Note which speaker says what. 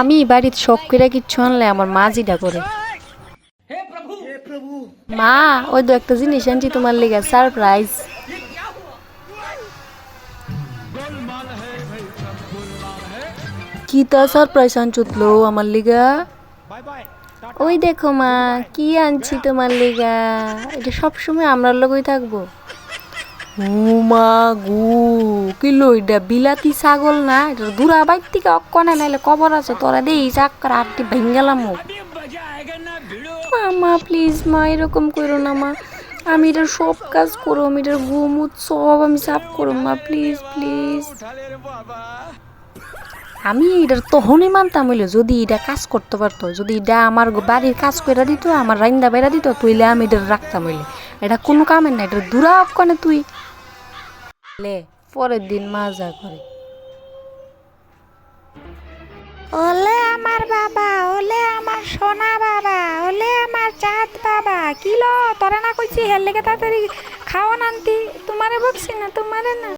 Speaker 1: আমি বাড়ির শখ করে কিচ্ছু আনলে আমার মা যেটা করে। মা, ওই তো একটা জিনিস আনছি তোমার লেগে, সারপ্রাইজ। কি তা সারপ্রাইজ আনছুতলো আমার লিগা? ওই দেখো মা, কি আনছি তোমার লিগা? এটা সবসময় আমরা লগই থাকব। ও মা গু কিলো এটা বিলাতি ছাগল না? এটা দূরা বাইর থেকে অক্কনে নাইলে কবর আছে তোরা দেই চাক্কর আটটি ভেঙ্গেলাম মা প্লিজ মা, এরকম করো না, মা। আমি এটার সব কাজ করো আমি এটার গুমুত সব আমি সাফ করো মা প্লিজ প্লিজ আমি এটার তখনই মানতাম হইলে, যদি এটা কাজ করতে পারতো, যদি এটা আমার বাড়ির কাজ করে দিত, আমার রাইন্দা বেড়া দিত, তুইলে আমি এটা রাখতাম হইলে। এটা কোনো কামের না এটা দূরা কানে তুই। লে পরের দিন মাজা করে
Speaker 2: ওলে আমার বাবা ওলে আমার সোনা বাবা ওলে আমার চাঁদ বাবা কিলো তোরা না কইছি হের লেগে তাড়াতাড়ি খাওয়া নানতি তোমারে বকছি না তোমারে না।